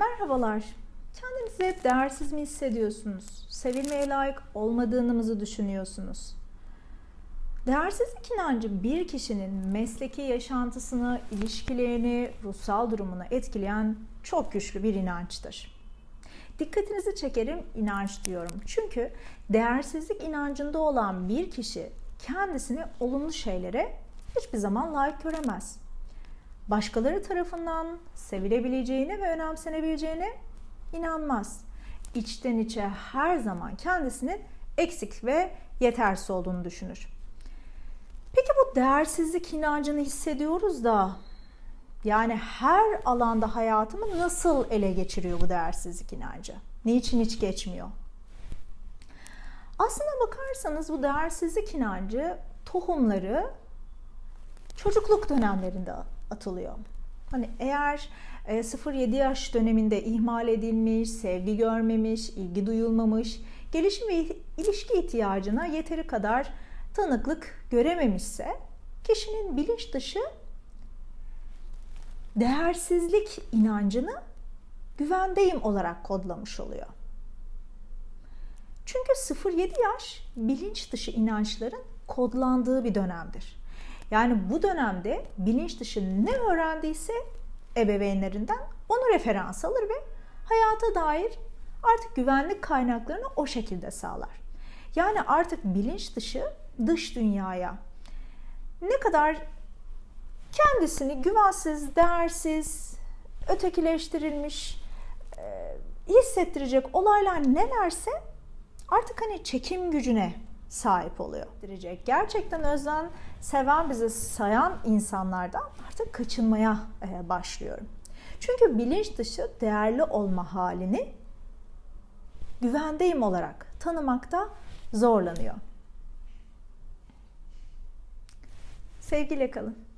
Merhabalar. Kendinizi hep değersiz mi hissediyorsunuz? Sevilmeye layık olmadığınızı düşünüyorsunuz. Değersizlik inancı bir kişinin mesleki yaşantısını, ilişkilerini, ruhsal durumunu etkileyen çok güçlü bir inançtır. Dikkatinizi çekerim inanç diyorum. Çünkü değersizlik inancında olan bir kişi kendisini olumlu şeylere hiçbir zaman layık göremez başkaları tarafından sevilebileceğine ve önemsenebileceğine inanmaz. İçten içe her zaman kendisinin eksik ve yetersiz olduğunu düşünür. Peki bu değersizlik inancını hissediyoruz da yani her alanda hayatımı nasıl ele geçiriyor bu değersizlik inancı? Niçin hiç geçmiyor? Aslına bakarsanız bu değersizlik inancı tohumları çocukluk dönemlerinde atılıyor. Hani eğer 0-7 yaş döneminde ihmal edilmiş, sevgi görmemiş, ilgi duyulmamış, gelişim ve ilişki ihtiyacına yeteri kadar tanıklık görememişse kişinin bilinç dışı değersizlik inancını güvendeyim olarak kodlamış oluyor. Çünkü 0-7 yaş bilinç dışı inançların kodlandığı bir dönemdir. Yani bu dönemde bilinç dışı ne öğrendiyse ebeveynlerinden onu referans alır ve hayata dair artık güvenlik kaynaklarını o şekilde sağlar. Yani artık bilinç dışı dış dünyaya ne kadar kendisini güvensiz, değersiz, ötekileştirilmiş hissettirecek olaylar nelerse artık hani çekim gücüne sahip oluyor. Gerçekten özden seven bizi sayan insanlardan artık kaçınmaya e, başlıyorum. Çünkü bilinç dışı değerli olma halini güvendeyim olarak tanımakta zorlanıyor. Sevgiyle kalın.